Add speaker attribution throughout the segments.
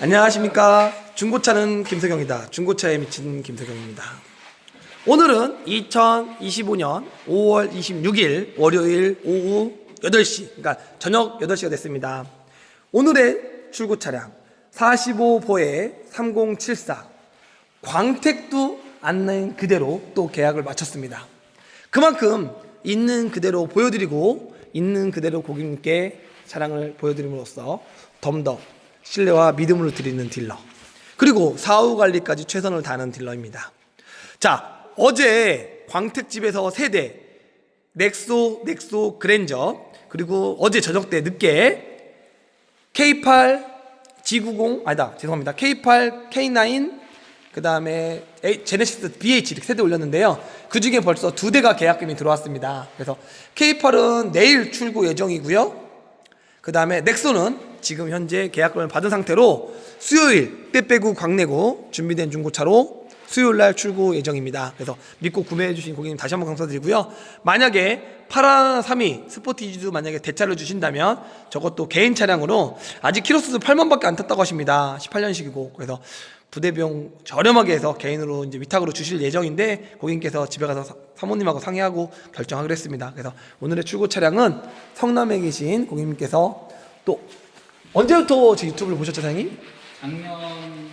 Speaker 1: 안녕하십니까. 중고차는 김석영이다. 중고차에 미친 김석영입니다. 오늘은 2025년 5월 26일 월요일 오후 8시, 그러니까 저녁 8시가 됐습니다. 오늘의 출고 차량 45보에 3074 광택도 안낸 그대로 또 계약을 마쳤습니다. 그만큼 있는 그대로 보여드리고 있는 그대로 고객님께 차량을 보여드림으로써 덤더 신뢰와 믿음을 드리는 딜러 그리고 사후 관리까지 최선을 다하는 딜러입니다. 자 어제 광택집에서 세대 넥소 넥소 그랜저 그리고 어제 저녁 때 늦게 K8 G90 아니다 죄송합니다 K8 K9 그 다음에 제네시스 BH 이렇게 세대 올렸는데요. 그 중에 벌써 두 대가 계약금이 들어왔습니다. 그래서 K8은 내일 출고 예정이고요. 그 다음에 넥소는 지금 현재 계약금을 받은 상태로 수요일 때 빼고 광내고 준비된 중고차로 수요일 날 출고 예정입니다. 그래서 믿고 구매해 주신 고객님 다시 한번 감사드리고요. 만약에 파라 3위 스포티지도 만약에 대차를 주신다면 저것도 개인 차량으로 아직 키로수도 8만밖에 안 탔다고 하십니다. 18년식이고 그래서 부대 비용 저렴하게 해서 개인으로 이제 위탁으로 주실 예정인데 고객님께서 집에 가서 사- 사모님하고 상의하고 결정하기로 했습니다. 그래서 오늘의 출고 차량은 성남에 계신 고객님께서 또 언제부터 제 유튜브를 보셨죠, 사장님?
Speaker 2: 작년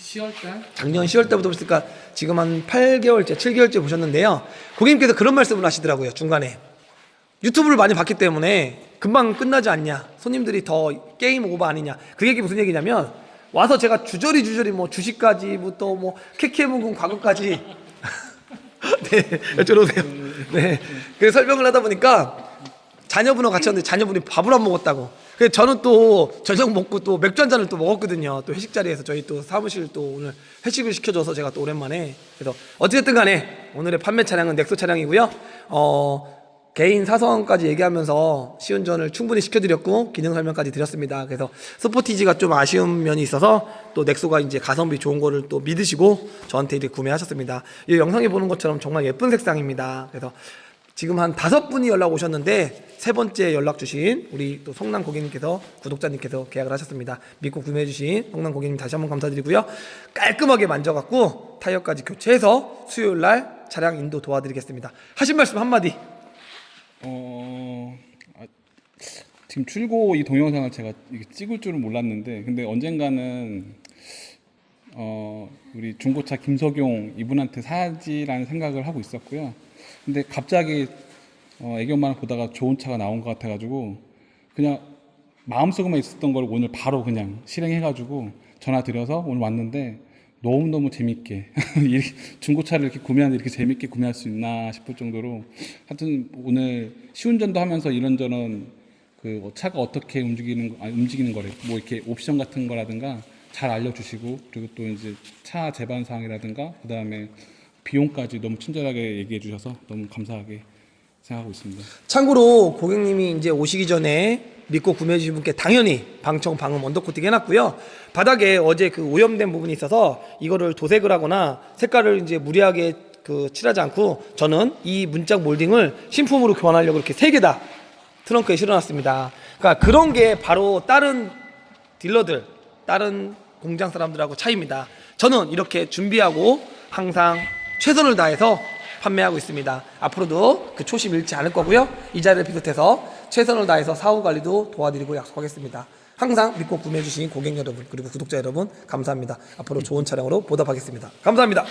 Speaker 2: 10월달
Speaker 1: 작년 10월 때부터 보셨으니까 지금 한 8개월째, 7개월째 보셨는데요. 고객님께서 그런 말씀을 하시더라고요, 중간에. 유튜브를 많이 봤기 때문에 금방 끝나지 않냐. 손님들이 더 게임 오버 아니냐. 그 얘기 무슨 얘기냐면 와서 제가 주저리 주저리 뭐 주식까지부터 뭐 캐캐묵은 과거까지 네, 여쭤보세요. 네. 그래서 설명을 하다 보니까 자녀분하고 같이 왔는데 자녀분이 밥을 안 먹었다고. 그래서 저는 또 저녁 먹고 또 맥주 한 잔을 또 먹었거든요. 또 회식 자리에서 저희 또 사무실 또 오늘 회식을 시켜줘서 제가 또 오랜만에 그래서 어쨌든 간에 오늘의 판매 차량은 넥소 차량이고요. 어 개인 사성까지 얘기하면서 시운전을 충분히 시켜드렸고 기능 설명까지 드렸습니다. 그래서 스포티지가 좀 아쉬운 면이 있어서 또 넥소가 이제 가성비 좋은 거를 또 믿으시고 저한테 이렇게 구매하셨습니다. 이 영상에 보는 것처럼 정말 예쁜 색상입니다. 그래서 지금 한 다섯 분이 연락 오셨는데 세 번째 연락 주신 우리 또 성남 고객님께서 구독자님께서 계약을 하셨습니다. 믿고 구매해 주신 성남 고객님 다시 한번 감사드리고요. 깔끔하게 만져갖고 타이어까지 교체해서 수요일 날 차량 인도 도와드리겠습니다. 하신 말씀 한마디.
Speaker 2: 어 아, 지금 출고 이 동영상을 제가 찍을 줄은 몰랐는데 근데 언젠가는 어 우리 중고차 김석용 이분한테 사지라는 생각을 하고 있었고요. 근데 갑자기 어, 애교만 보다가 좋은 차가 나온 것 같아가지고 그냥 마음속에만 있었던 걸 오늘 바로 그냥 실행해가지고 전화 드려서 오늘 왔는데 너무 너무 재밌게 중고차를 이렇게 구매하는데 이렇게 재밌게 구매할 수 있나 싶을 정도로 하여튼 오늘 시운전도 하면서 이런저런 그 차가 어떻게 움직이는 거, 아니, 움직이는 거래 뭐 이렇게 옵션 같은 거라든가 잘 알려주시고 그리고 또 이제 차 제반 사항이라든가 그 다음에 비용까지 너무 친절하게 얘기해 주셔서 너무 감사하게 생각하고 있습니다.
Speaker 1: 참고로 고객님이 이제 오시기 전에 믿고 구매해 주신 분께 당연히 방청 방음 언더코팅 해놨고요. 바닥에 어제 그 오염된 부분이 있어서 이거를 도색을 하거나 색깔을 이제 무리하게 그 칠하지 않고 저는 이 문짝 몰딩을 신품으로 교환하려고 이렇게 세 개 다 트렁크에 실어놨습니다. 그러니까 그런 게 바로 다른 딜러들, 다른 공장 사람들하고 차이입니다. 저는 이렇게 준비하고 항상 최선을 다해서 판매하고 있습니다. 앞으로도 그 초심 잃지 않을 거고요. 이 자리를 비롯해서 최선을 다해서 사후 관리도 도와드리고 약속하겠습니다. 항상 믿고 구매해주신 고객 여러분 그리고 구독자 여러분 감사합니다. 앞으로 좋은 차량으로 보답하겠습니다. 감사합니다.